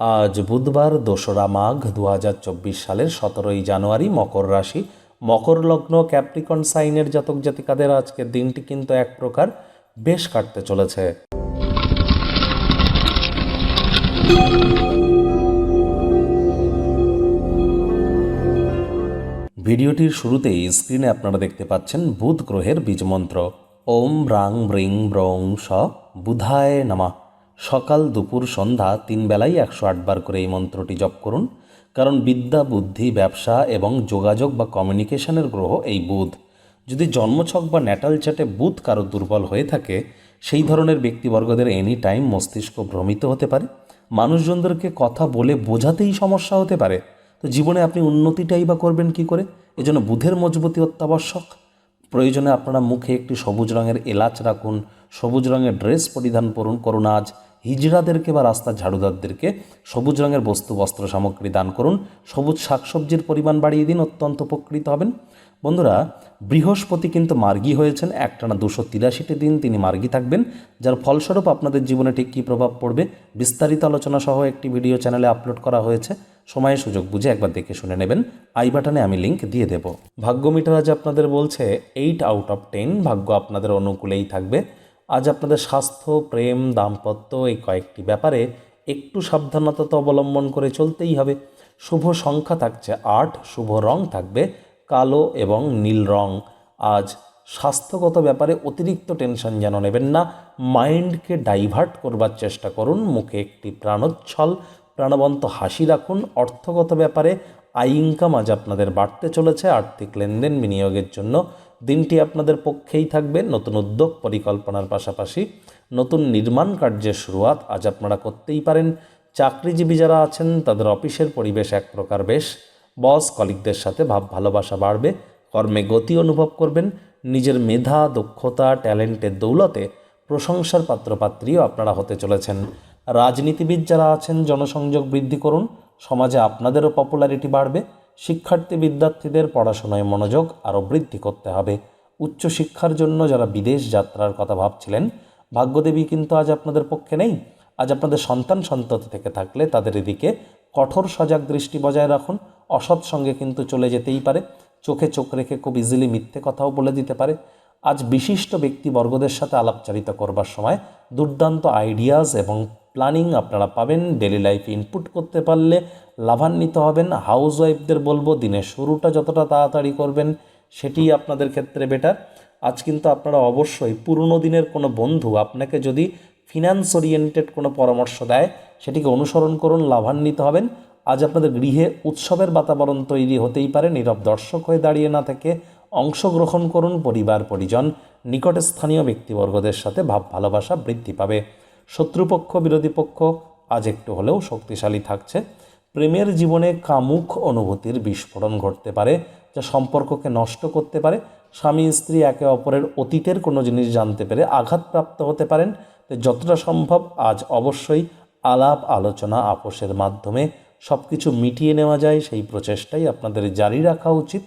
আজ বুধবার দোসরা মাঘ দু হাজার চব্বিশ সালের সতেরোই জানুয়ারি মকর রাশি। মকর লগ্ন ক্যাপ্রিকন সাইনের জাতক জাতিকাদের আজকের দিনটি কিন্তু এক প্রকার বেশ কাটতে চলেছে। ভিডিওটির শুরুতেই স্ক্রিনে আপনারা দেখতে পাচ্ছেন বুধ গ্রহের বীজমন্ত্র। ওম ব্রাং ব্রিং ব্রং স বুধায় নামা। সকাল দুপুর সন্ধ্যা তিন বেলায় একশো আটবার করে এই মন্ত্রটি জপ করুন, কারণ বিদ্যা, বুদ্ধি, ব্যবসা এবং যোগাযোগ বা কমিউনিকেশনের গ্রহ এই বুধ। যদি জন্মছক বা ন্যাটাল চাটে বুধ কারও দুর্বল হয়ে থাকে, সেই ধরনের ব্যক্তিবর্গদের এনি টাইম মস্তিষ্ক ভ্রমিত হতে পারে। মানুষজনদেরকে কথা বলে বোঝাতেই সমস্যা হতে পারে। তো জীবনে আপনি উন্নতিটাই বা করবেন কি করে? এজন্য বুধের মজবুতি অত্যাবশ্যক। প্রয়োজনে আপনারা মুখে একটি সবুজ রঙের এলাচ রাখুন, সবুজ রঙের ড্রেস পরিধান করুন করুন আজ। হিজড়াদেরকে বা রাস্তার ঝাড়ুদারদেরকে সবুজ রঙের বস্তু, বস্ত্র, সামগ্রী দান করুন। সবুজ শাকসবজির পরিমাণ বাড়িয়ে দিন, অত্যন্ত উপকৃত হবেন। বন্ধুরা, বৃহস্পতি কিন্তু মার্গী হয়েছেন, একটানা দুশো তিরাশিটি দিন তিনি মার্গী থাকবেন, যার ফলস্বরূপ আপনাদের জীবনে ঠিক কী প্রভাব পড়বে বিস্তারিত আলোচনা সহ একটি ভিডিও চ্যানেলে আপলোড করা হয়েছে। সময় সুযোগ বুঝে একবার দেখে শুনে নেবেন। আই বাটনে আমি লিংক দিয়ে দেব। ভাগ্য মিটার আজ আপনাদের বলছে এইট আউট অফ টেন ভাগ্য আপনাদের অনুকূলেই থাকবে। আজ আপনাদের স্বাস্থ্য, প্রেম, দাম্পত্য এই কয়েকটি ব্যাপারে একটু সাবধানতা তো অবলম্বন করে চলতেই হবে। শুভ সংখ্যা থাকছে আট, শুভ রং থাকবে কালো এবং নীল রং। আজ স্বাস্থ্যগত ব্যাপারে অতিরিক্ত টেনশন যেন নেবেন না। মাইন্ডকে ডাইভার্ট করবার চেষ্টা করুন, মুখে একটি প্রাণোচ্ছল। প্রাণবন্ত হাসি রাখুন। অর্থগত ব্যাপারে আই ইনকাম আজ আপনাদের বাড়তে চলেছে। আর্থিক লেনদেন বিনিয়োগের জন্য দিনটি আপনাদের পক্ষেই থাকবে। নতুন উদ্যোগ পরিকল্পনার পাশাপাশি নতুন নির্মাণ কার্যের শুরুয়াত আজ আপনারা করতেই পারেন। চাকরিজীবী যারা আছেন, তাদের অফিসের পরিবেশ এক প্রকার বেশ। বস, কলিগদের সাথে ভাব ভালোবাসা বাড়বে। কর্মে গতি অনুভব করবেন। নিজের মেধা, দক্ষতা, ট্যালেন্টের দৌলতে প্রশংসার পাত্রপাত্রীও আপনারা হতে চলেছেন। রাজনীতিবিদ যারা আছেন, জনসংযোগ বৃদ্ধি করুন। সমাজে আপনাদেরও পপুলারিটি বাড়বে। শিক্ষার্থী বিদ্যার্থীদের পড়াশোনায় মনোযোগ আরও বৃদ্ধি করতে হবে। উচ্চশিক্ষার জন্য যারা বিদেশ যাত্রার কথা ভাবছিলেন, ভাগ্যদেবী কিন্তু আজ আপনাদের পক্ষে নেই। আজ আপনাদের সন্তান সন্ততি থেকে থাকলে তাদের এদিকে কঠোর সজাগ দৃষ্টি বজায় রাখুন। অসৎ সঙ্গে কিন্তু চলে যেতেই পারে। চোখে চোখ রেখে খুব ইজিলি মিথ্যে কথাও বলে দিতে পারে। আজ বিশিষ্ট ব্যক্তিবর্গদের সাথে আলাপচারিতা করবার সময় দুর্দান্ত আইডিয়াস এবং প্ল্যানিং আপনারা পাবেন ডেলি লাইফে ইনপুট করতে পারলে লাভান্বিত হবেন। হাউস ওয়াইফদের বলব, দিনের শুরুটা যতটা তাড়াতাড়ি করবেন সেটিই আপনাদের ক্ষেত্রে বেটার আজ কিন্তু আপনারা অবশ্যই পুরনো দিনের কোনো বন্ধু আপনাকে যদি ফিনান্স ওরিয়েন্টেড কোনো পরামর্শ দেয়, সেটিকে অনুসরণ করুন, লাভান্বিত হবেন। আজ আপনাদের গৃহে উৎসবের বাতাবরণ তৈরি হতেই পারে, নীরব দর্শক হয়ে দাঁড়িয়ে না থেকে অংশগ্রহণ করুন, পরিবার, পরিজন নিকটে স্থানীয় ব্যক্তিবর্গদের সাথে ভাব, ভালোবাসা বৃদ্ধি পাবে। শত্রুপক্ষ, বিরোধী পক্ষ আজ একটু হলেও শক্তিশালী থাকছে। প্রেমের জীবনে কামুক অনুভূতির বিস্ফোরণ ঘটতে পারে, যা সম্পর্ককে নষ্ট করতে পারে। স্বামী, স্ত্রী একে অপরের অতীতের কোনো জিনিস জানতে পেরে আঘাতপ্রাপ্ত হতে পারেন। যতটা সম্ভব আজ অবশ্যই আলাপ, আলোচনা, আপোষের মাধ্যমে সব কিছু মিটিয়ে নেওয়া যায়। সেই প্রচেষ্টাই আপনাদের জারি রাখা উচিত।